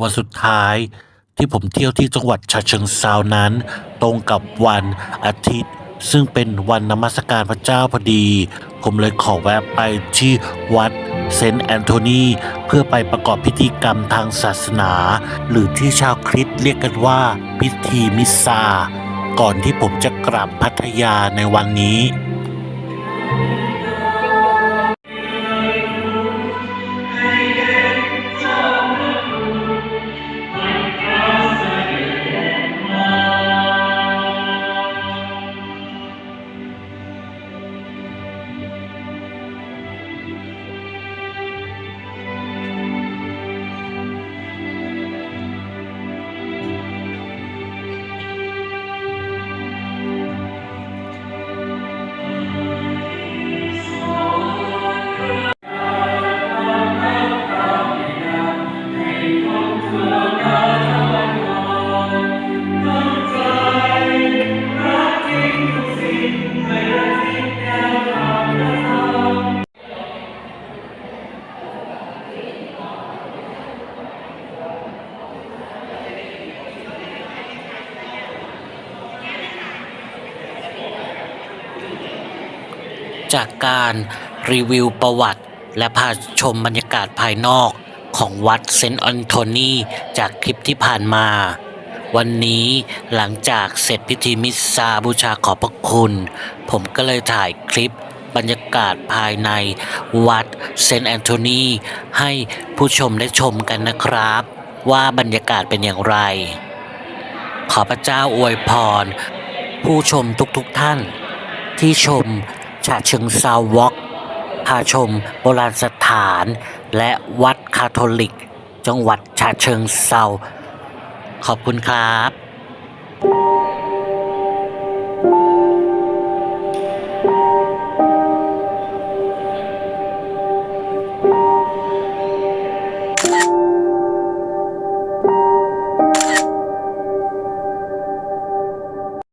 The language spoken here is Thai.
วันสุดท้ายที่ผมเที่ยวที่จังหวัดฉะเชิงเซานั้น ตรงกับวันอาทิตย์ ซึ่งเป็นวันนมัสการพระเจ้าพอดี ผมเลยขอแวะไปที่วัดเซนต์แอนโทนีเพื่อไปประกอบพิธีกรรมทางศาสนา หรือที่ชาวคริสต์เรียกกันว่าพิธีมิสซา ก่อนที่ผมจะกลับพัทยาในวันนี้ จากการรีวิวประวัติ และพาชมบรรยากาศภายนอกของวัดเซนต์แอนโทนีจากคลิปที่ผ่านมา วันนี้หลังจากเสร็จพิธีมิสซาบูชาขอบพระคุณ ผมก็เลยถ่ายคลิปบรรยากาศภายในวัดเซนต์แอนโทนีให้ผู้ชมได้ชมกันนะครับ ว่าบรรยากาศเป็นอย่างไร ขอพระเจ้าอวยพร ผู้ชมทุกๆทท่าน ที่ชม ฉะเชิงเซาวอล์กพาชมโบราณสถาน และวัดคาทอลิก จังหวัดฉะเชิงเซา ขอบคุณครับ